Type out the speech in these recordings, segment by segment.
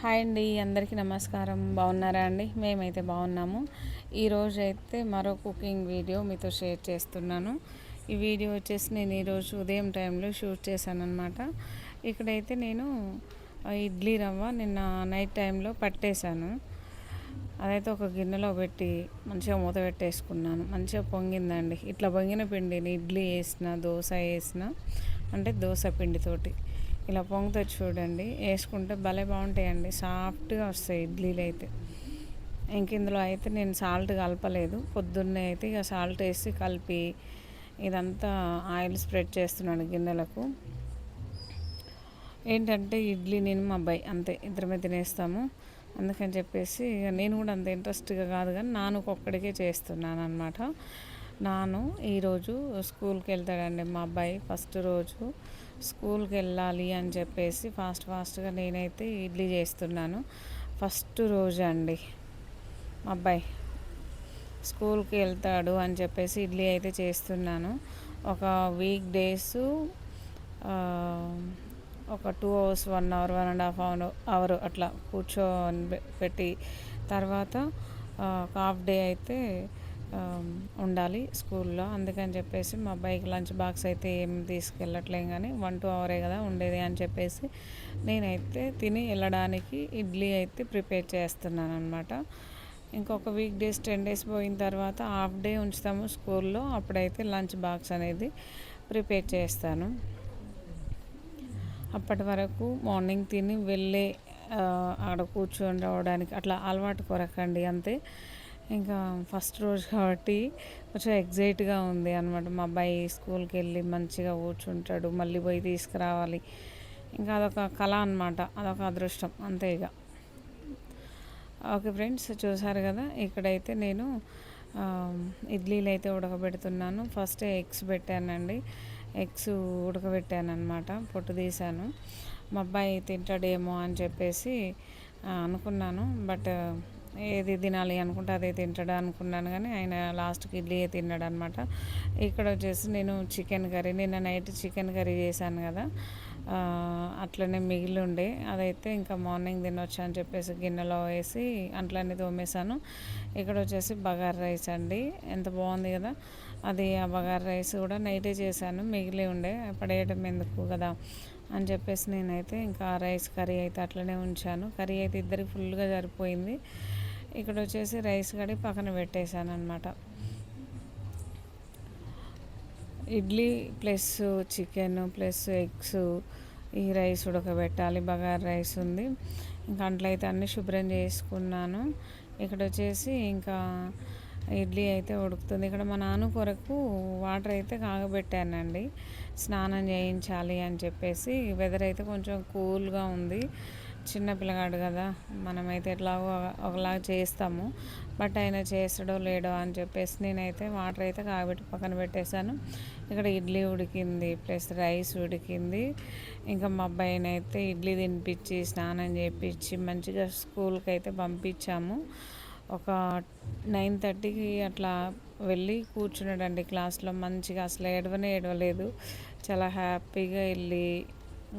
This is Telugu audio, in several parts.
హాయ్ అండి అందరికీ నమస్కారం. బాగున్నారా అండి? మేమైతే బాగున్నాము. ఈరోజు అయితే మరో కుకింగ్ వీడియో మీతో షేర్ చేస్తున్నాను. ఈ వీడియో వచ్చేసి నేను ఈరోజు ఉదయం టైంలో షూట్ చేశాను అనమాట ఇక్కడైతే నేను ఇడ్లీ రవ్వ నిన్న నైట్ టైంలో పట్టేశాను. అదైతే ఒక గిన్నెలో పెట్టి మంచిగా మూత పెట్టేసుకున్నాను. మంచిగా పొంగిందండి. ఇట్లా పొంగిన పిండిని ఇడ్లీ వేసిన దోశ వేసిన అంటే దోశ పిండితోటి. ఇలా పొంగుతో చూడండి వేసుకుంటే భలే బాగుంటాయండి. సాఫ్ట్గా వస్తాయి ఇడ్లీలు అయితే. ఇంక ఇందులో అయితే నేను సాల్ట్ కలపలేదు. పొద్దున్నే అయితే ఇక సాల్ట్ వేసి కలిపి ఇదంతా ఆయిల్ స్ప్రెడ్ చేస్తున్నాను గిన్నెలకు. ఏంటంటే ఇడ్లీ నేను మా అబ్బాయి అంతే ఇద్దరమే తినేస్తాము. అందుకని చెప్పేసి ఇక నేను కూడా అంత ఇంట్రెస్ట్గా కాదు కానీ నాను ఒక్కడికే చేస్తున్నాను అనమాట నాను ఈరోజు స్కూల్కి వెళ్తాడండి మా అబ్బాయి ఫస్ట్ రోజు. స్కూల్కి వెళ్ళాలి అని చెప్పేసి ఫాస్ట్ ఫాస్ట్గా నేనైతే ఇడ్లీ చేస్తున్నాను. ఫస్ట్ రోజు అండి. అబ్బాయి స్కూల్కి వెళ్తాడు అని చెప్పేసి ఇడ్లీ అయితే చేస్తున్నాను. ఒక వీక్ డేస్ ఒక two hours one hour one and half hour hour అట్లా కూర్చో పెట్టి తర్వాత హాఫ్ డే అయితే ఉండాలి స్కూల్లో. అందుకని చెప్పేసి మా అబ్బాయికి లంచ్ బాక్స్ అయితే ఏం తీసుకెళ్ళట్లేం కానీ వన్ టూ అవరే కదా ఉండేది అని చెప్పేసి నేనైతే తిని వెళ్ళడానికి ఇడ్లీ అయితే ప్రిపేర్ చేస్తున్నాను అనమాట ఇంకొక వీక్ డేస్ టెన్ డేస్ పోయిన తర్వాత హాఫ్ డే ఉంచుతాము స్కూల్లో. అప్పుడైతే లంచ్ బాక్స్ అనేది ప్రిపేర్ చేస్తాను. అప్పటి వరకు మార్నింగ్ తిని వెళ్ళే ఆడ కూర్చొని రావడానికి అట్లా అలవాటు కొరకండి అంతే. ఇంకా ఫస్ట్ రోజు కాబట్టి కొంచెం ఎగ్జైట్గా ఉంది అనమాట మా అబ్బాయి స్కూల్కి వెళ్ళి మంచిగా కూర్చుంటాడు మళ్ళీ పోయి తీసుకురావాలి. ఇంకా అదొక కళ అనమాట అదొక అదృష్టం అంతే ఇక ఓకే ఫ్రెండ్స్ చూసారు కదా ఇక్కడైతే నేను ఇడ్లీలు అయితే ఉడకబెడుతున్నాను. ఫస్ట్ ఎగ్స్ పెట్టానండి. ఎగ్స్ ఉడకబెట్టాను అనమాట పొట్టు తీశాను మా అబ్బాయి తింటాడేమో అని చెప్పేసి అనుకున్నాను. బట్ ఏది తినాలి అనుకుంటే అదే తింటాడు అనుకున్నాను కానీ ఆయన లాస్ట్కి ఇడ్లీ తిన్నాడు అనమాట ఇక్కడ వచ్చేసి నేను చికెన్ కర్రీ నిన్న నైట్ చికెన్ కర్రీ చేశాను కదా. అట్లనే మిగిలి ఉండే. అదైతే ఇంకా మార్నింగ్ తినొచ్చు అని చెప్పేసి గిన్నెలో వేసి అట్లనే తోమేశాను. ఇక్కడ వచ్చేసి బగార్ రైస్ అండి. ఎంత బాగుంది కదా. అది ఆ బగార్ రైస్ కూడా నైటే చేశాను. మిగిలి ఉండే. పడేయడం ఎందుకు కదా అని చెప్పేసి నేనైతే ఇంకా రైస్ కర్రీ అయితే అట్లనే ఉంచాను. కర్రీ అయితే ఇద్దరికి ఫుల్గా సరిపోయింది. ఇక్కడ వచ్చేసి రైస్ కడి పక్కన పెట్టేశాను అనమాట idli plus chicken plus eggs ఈ రైస్ ఉడకబెట్టాలి. బగారు రైస్ ఉంది. ఇంకా అట్లయితే అన్నీ శుభ్రం చేసుకున్నాను. ఇక్కడ వచ్చేసి ఇంకా ఇడ్లీ అయితే ఉడుకుతుంది. ఇక్కడ మా నాన్న కొరకు వాటర్ అయితే కాగబెట్టానండి. స్నానం చేయించాలి అని చెప్పేసి. వెదర్ అయితే కొంచెం కూల్గా ఉంది. చిన్న పిల్లగాడు కదా మనమైతే ఎట్లాగో ఒకలాగా చేస్తాము బట్ ఆయన చేస్తాడో లేడో అని చెప్పేసి నేనైతే వాటర్ అయితే కాగబెట్టి పక్కన పెట్టేశాను. ఇక్కడ ఇడ్లీ ఉడికింది ప్లస్ రైస్ ఉడికింది. ఇంకా మా అబ్బాయినైతే ఇడ్లీ తినిపించి స్నానం చేయించి మంచిగా స్కూల్కి అయితే పంపించాము. ఒక నైన్ థర్టీకి అట్లా వెళ్ళి కూర్చున్నాడండి క్లాస్లో. మంచిగా అసలు ఏడవనే ఏడవలేదు. చాలా హ్యాపీగా వెళ్ళి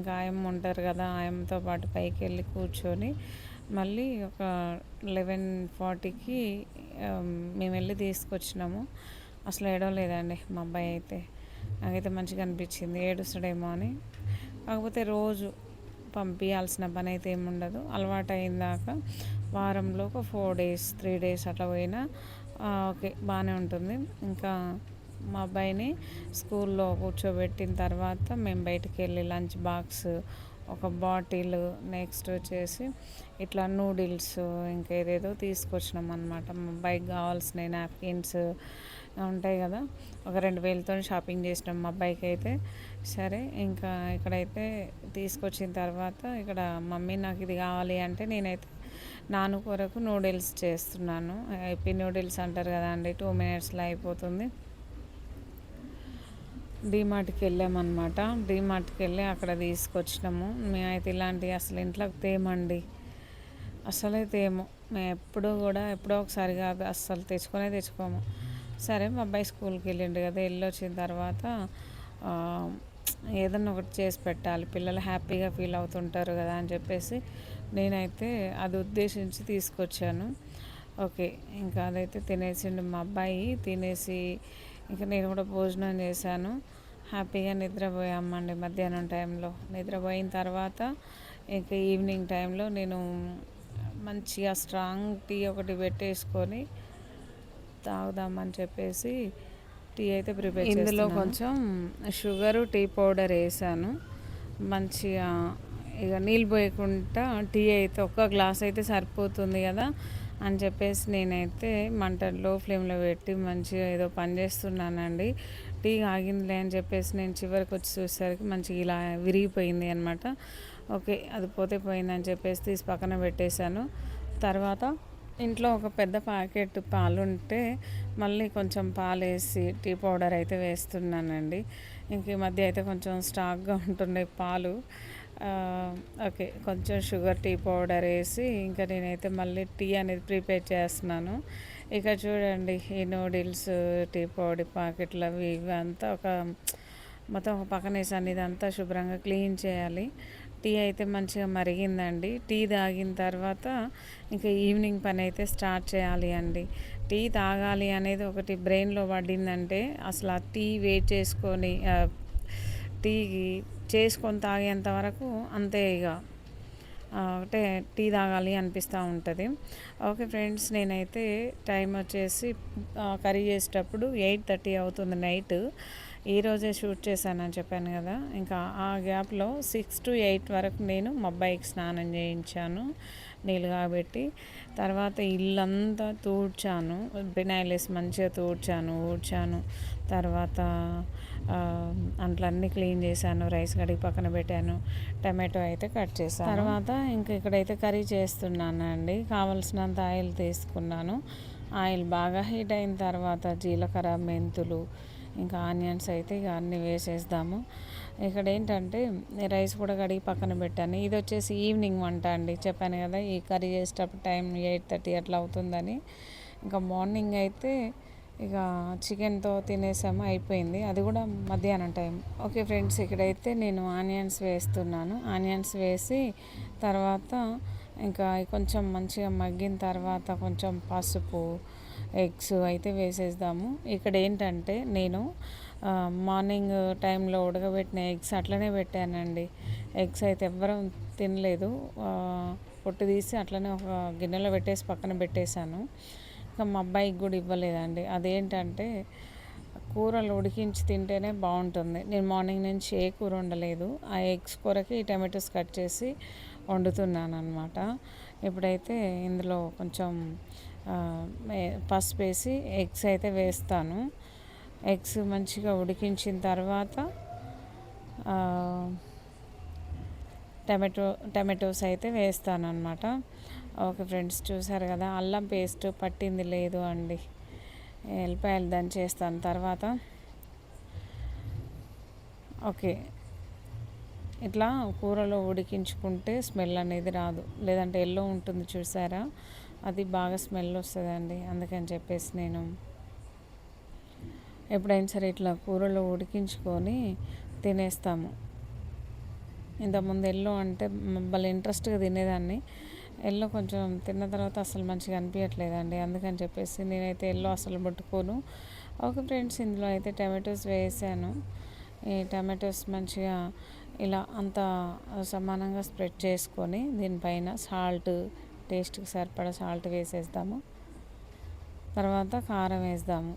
గాయం ఉంటారు కదా ఆయనతో పాటు పైకి వెళ్ళి కూర్చొని మళ్ళీ ఒక లెవెన్ ఫార్టీకి మేము వెళ్ళి తీసుకొచ్చినాము. అసలు ఏడవలేదండి మా అబ్బాయి అయితే. నాకైతే మంచిగా అనిపించింది ఏడుస్తాడేమో అని. కాకపోతే రోజు పంపించాల్సిన పని అయితే ఏముండదు అలవాటు అయిందాక వారంలో ఒక ఫోర్ డేస్ త్రీ డేస్ అట్లా పోయినా ఓకే బాగానే ఉంటుంది. ఇంకా మా అబ్బాయిని స్కూల్లో కూర్చోబెట్టిన తర్వాత మేము బయటికి వెళ్ళి లంచ్ బాక్స్ ఒక బాటిల్ నెక్స్ట్ వచ్చేసి ఇట్లా నూడిల్స్ ఇంకా ఏదేదో తీసుకొచ్చినాం అనమాట మా అబ్బాయికి కావాల్సిన నాప్కిన్స్ ఉంటాయి కదా ఒక రెండు వేలతో షాపింగ్ చేసినాం మా అబ్బాయికి అయితే సరే ఇంకా ఇక్కడైతే తీసుకొచ్చిన తర్వాత ఇక్కడ మమ్మీ నాకు ఇది కావాలి అంటే నేనైతే నాను కొరకు నూడిల్స్ చేస్తున్నాను. ఐపీ నూడిల్స్ అంటారు కదా అండి టూ మినిట్స్లో అయిపోతుంది. డీమార్ట్కి వెళ్ళామన్నమాట. డీమార్ట్కి వెళ్ళి అక్కడ తీసుకొచ్చినాము. మేమైతే ఇలాంటివి అసలు ఇంట్లోకి తేమండి. అసలే తేము మేము ఎప్పుడూ కూడా ఎప్పుడో ఒకసారి కాదు అస్సలు తెచ్చుకునే తెచ్చుకోము. సరే మా అబ్బాయి స్కూల్కి వెళ్ళిండు కదా వెళ్ళి వచ్చిన తర్వాత ఏదన్నా ఒకటి చేసి పెట్టాలి. పిల్లలు హ్యాపీగా ఫీల్ అవుతుంటారు కదా అని చెప్పేసి నేనైతే అది ఉద్దేశించి తీసుకొచ్చాను. ఓకే ఇంకా అదైతే తినేసిండు మా అబ్బాయి. తినేసి ఇంకా నేను కూడా భోజనం చేశాను. హ్యాపీగా నిద్రపోయామండి మధ్యాహ్నం టైంలో. నిద్రపోయిన తర్వాత ఇంకా ఈవినింగ్ టైంలో నేను మంచిగా స్ట్రాంగ్ టీ ఒకటి పెట్టేసుకొని తాగుదామని చెప్పేసి టీ అయితే ప్రిపేర్ ఇందులో కొంచెం షుగరు టీ పౌడర్ వేసాను. మంచిగా ఇక నీళ్ళు పోయకుండా టీ అయితే ఒక్క గ్లాస్ అయితే సరిపోతుంది కదా. అని చెప్పేసి నేనైతే మంటల్లో ఫ్లేమ్లో పెట్టి మంచిగా ఏదో పని చేస్తున్నానండి. టీ ఆగిందిలే అని చెప్పేసి నేను చివరికి వచ్చి చూసేసరికి మంచిగా ఇలా విరిగిపోయింది అనమాట ఓకే అది పోతే పోయిందని చెప్పేసి తీసి పక్కన పెట్టేశాను. తర్వాత ఇంట్లో ఒక పెద్ద ప్యాకెట్ పాలు ఉంటే మళ్ళీ కొంచెం పాలు వేసి టీ పౌడర్ అయితే వేస్తున్నానండి. ఇంక ఈ మధ్య అయితే కొంచెం స్టాక్గా ఉంటుండే పాలు. ఓకే కొంచెం షుగర్ టీ పౌడర్ వేసి ఇంకా నేనైతే మళ్ళీ టీ అనేది ప్రిపేర్ చేస్తున్నాను. ఇక చూడండి ఈ నూడిల్స్ టీ పౌడర్ ప్యాకెట్లు అవి ఇవి అంతా ఒక మొత్తం ఒక పక్కన వేసాను. ఇదంతా శుభ్రంగా క్లీన్ చేయాలి. టీ అయితే మంచిగా మరిగిందండి. టీ తాగిన తర్వాత ఇంకా ఈవినింగ్ పని అయితే స్టార్ట్ చేయాలి అండి. టీ తాగాలి అనేది ఒకటి బ్రెయిన్లో పడిందంటే అసలు ఆ టీ వెయిట్ చేసుకొని టీకి చేసుకొని తాగేంత వరకు అంతే ఇక అంటే టీ తాగాలి అనిపిస్తూ ఉంటుంది. ఓకే ఫ్రెండ్స్ నేనైతే టైం వచ్చేసి కర్రీ చేసేటప్పుడు ఎయిట్ థర్టీ అవుతుంది నైట్. ఈరోజే షూట్ చేశానని చెప్పాను కదా ఇంకా ఆ గ్యాప్లో సిక్స్ టు ఎయిట్ వరకు నేను మా అబ్బాయికి స్నానం చేయించాను నీళ్ళు కాబట్టి తర్వాత ఇల్లంతా తూడ్చాను బినాయిలేసి మంచిగా తూడ్చాను ఊడ్చాను. తర్వాత అంట్లన్నీ క్లీన్ చేశాను రైస్ కడిగి పక్కన పెట్టాను టమాటో అయితే కట్ చేశాను. తర్వాత ఇంక ఇక్కడైతే కర్రీ చేస్తున్నాను అండి కావలసినంత ఆయిల్ తీసుకున్నాను. ఆయిల్ బాగా హీట్ అయిన తర్వాత జీలకర్ర మెంతులు ఇంకా ఆనియన్స్ అయితే ఇక అన్నీ వేసేద్దాము. ఇక్కడ ఏంటంటే రైస్ కూడా కడిగి పక్కన పెట్టాను. ఇది వచ్చేసి ఈవినింగ్ వంట అండి. చెప్పాను కదా ఈ కర్రీ చేసేటప్పుడు టైం ఎయిట్ థర్టీ అట్లా అవుతుందని. ఇంకా మార్నింగ్ అయితే ఇక చికెన్తో తినేసాము అయిపోయింది. అది కూడా మధ్యాహ్నం టైం. ఓకే ఫ్రెండ్స్ ఇక్కడైతే నేను ఆనియన్స్ వేస్తున్నాను. ఆనియన్స్ వేసి తర్వాత ఇంకా కొంచెం మంచిగా మగ్గిన తర్వాత కొంచెం పసుపు ఎగ్స్ అయితే వేసేద్దాము. ఇక్కడ ఏంటంటే నేను మార్నింగ్ టైంలో ఉడకబెట్టిన ఎగ్స్ అట్లనే పెట్టానండి. ఎగ్స్ అయితే ఎవ్వరూ తినలేదు. పొట్టు తీసి అట్లనే ఒక గిన్నెలో పెట్టేసి పక్కన పెట్టేశాను. ఇంకా మా అబ్బాయికి కూడా ఇవ్వలేదండి. అదేంటంటే కూరలు ఉడికించి తింటేనే బాగుంటుంది. నేను మార్నింగ్ నుంచి ఏ కూర వండలేదు. ఆ ఎగ్స్ కూరకి టమాటోస్ కట్ చేసి వండుతున్నాను అనమాట ఇప్పుడైతే ఇందులో కొంచెం పసుపు వేసి ఎగ్స్ అయితే వేస్తాను. ఎగ్స్ మంచిగా ఉడికించిన తర్వాత టమాటో టమాటోస్ అయితే వేస్తాను అనమాట ఓకే ఫ్రెండ్స్ చూసారు కదా అల్లం పేస్ట్ పట్టింది లేదు అండి. ఎల్లిపాయలు దంచేస్తాను తర్వాత. ఓకే. ఇట్లా కూరలో ఉడికించుకుంటే స్మెల్ అనేది రాదు. లేదంటే ఎల్లో ఉంటుంది చూసారా? అది బాగా స్మెల్ వస్తుందండి. అందుకని చెప్పేసి నేను ఎప్పుడైనా సరే ఇట్లా కూరలో ఉడికించుకొని తినేస్తాము. ఇంతకుముందు ఎల్లో అంటే భలే ఇంట్రెస్ట్గా తినేదాన్ని. ఎల్లో కొంచెం తిన్న తర్వాత అసలు మంచిగా అనిపించట్లేదండి అందుకని చెప్పేసి నేనైతే ఎల్లో అసలు పట్టుకోను ఓకే ఫ్రెండ్స్ ఇందులో అయితే టమాటోస్ వేసాను. ఈ టమాటోస్ మంచిగా ఇలా అంతా సమానంగా స్ప్రెడ్ చేసుకొని దీనిపైన సాల్ట్ టేస్ట్కి సరిపడా సాల్ట్ వేసేస్తాము తర్వాత కారం వేద్దాము.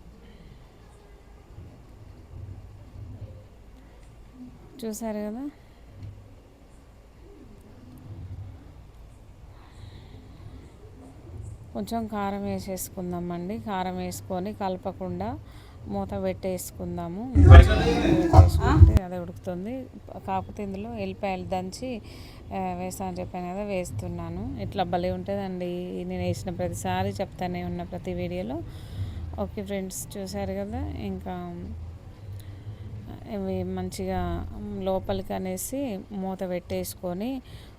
చూసారు కదా? కొంచెం కారం వేసేసుకుందామండి. కారం వేసుకొని కలపకుండా మూత పెట్టేసుకుందాము. వేసుకుంటే అది ఉడుకుతుంది. కాకపోతే ఇందులో ఎల్లిపాయలు దంచి వేస్తాను చెప్పాను కదా వేస్తున్నాను. ఇట్లా భలే ఉంటుందండి. నేను వేసిన ప్రతిసారి చెప్తానే ఉన్న ప్రతి వీడియోలో. ఓకే ఫ్రెండ్స్ చూశారు కదా? ఇంకా ఇవి మంచిగా లోపలికి అనేసి మూత పెట్టేసుకొని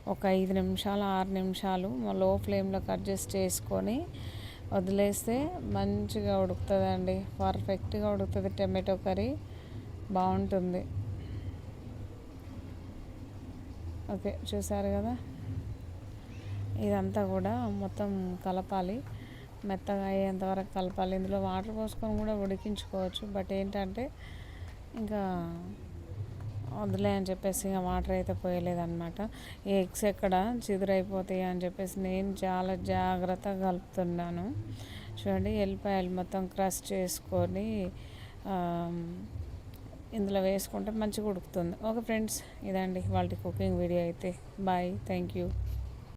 ఒక ఐదు నిమిషాలు ఆరు నిమిషాలు లో ఫ్లేమ్లోకి అడ్జస్ట్ చేసుకొని వదిలేస్తే మంచిగా ఉడుకుతుందండి. పర్ఫెక్ట్గా ఉడుకుతుంది టమాటో కర్రీ. బాగుంటుంది. ఓకే చూసారు కదా? ఇదంతా కూడా మొత్తం కలపాలి. మెత్తగా అయ్యేంతవరకు కలపాలి. ఇందులో వాటర్ పోసుకొని కూడా ఉడికించుకోవచ్చు. బట్ ఏంటంటే ఇంకా వదిలే అని చెప్పేసి ఇక వాటర్ అయితే పోయలేదన్నమాట. ఈ ఎగ్స్ ఎక్కడ చిదురైపోతాయి అని చెప్పేసి నేను చాలా జాగ్రత్తగా కలుపుతున్నాను. చూడండి ఎల్లిపాయలు మొత్తం క్రష్ చేసుకొని ఇందులో వేసుకుంటే మంచిగా ఉడుకుతుంది. ఓకే ఫ్రెండ్స్ ఇదండి వాళ్ళ కుకింగ్ వీడియో అయితే. Bye thank you.